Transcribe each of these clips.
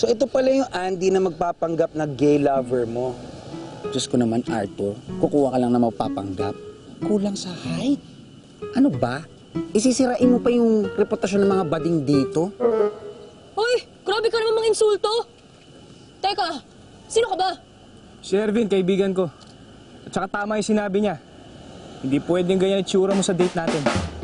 So ito pala yung Andy na magpapanggap na gay lover mo. Diyos ko naman, Arthur, kukuha ka lang na magpapanggap. Kulang sa height. Ano ba? Isisirain mo pa yung reputasyon ng mga bading dito? Hoy, grabe ka naman mga insulto. Teka, sino ka ba? Si Ervin, kaibigan ko. At saka tama yung sinabi niya. Hindi pwedeng ganyan itsura mo sa date natin.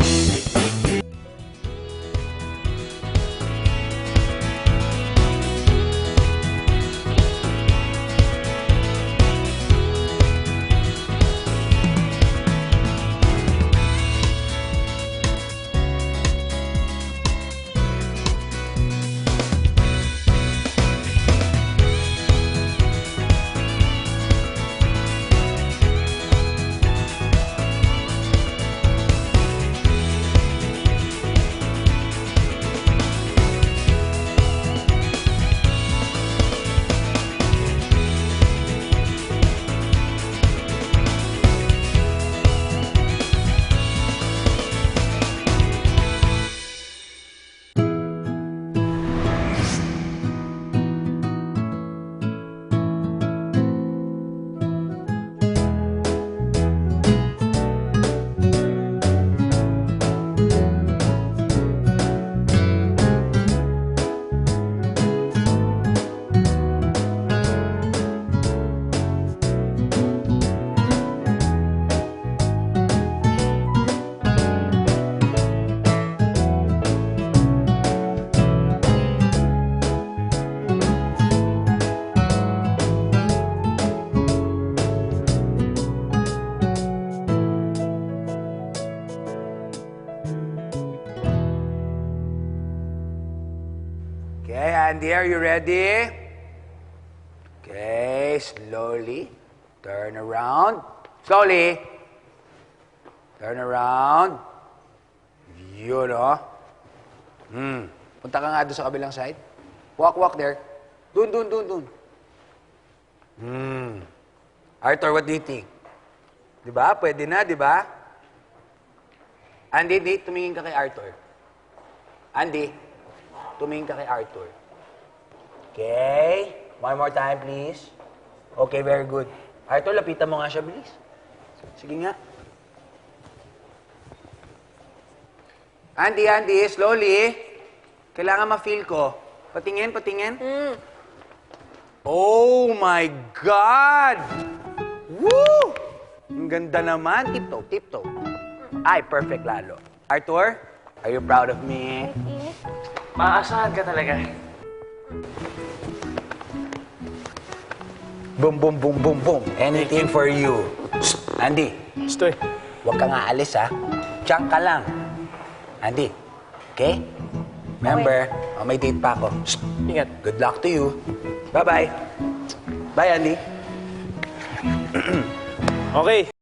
Okay, Andy, are you ready? Okay, slowly. Turn around. Slowly. Turn around. Yun, oh. Hmm. Punta ka nga doon sa kabilang side. Walk, walk there. Dun, dun, dun, dun. Hmm. Arthur, what do you think? Di ba? Pwede na, di ba? Andy, Nate, tumingin ka kay Arthur. Andy, tumingin ka kay Arthur. Okay. One more time, please. Okay, very good. Arthur, lapitan mo nga siya, bilis. Sige nga. Andy, Andy, slowly. Kailangan ma-feel ko. Patingin, patingin. Oh my God! Woo! Ang ganda naman. Tiptoe, tiptoe. Ay, perfect lalo. Arthur, are you proud of me? Maasahan ka talaga. Boom, boom, boom, boom, boom. Anything for you. Shh, Andy, Stoy. huwag kang aalis, ha? Diyan ka lang. Andy, okay? Remember, oh, may date pa ako. Shh, Ingat. good luck to you. Bye-bye. Bye, Andy. Okay.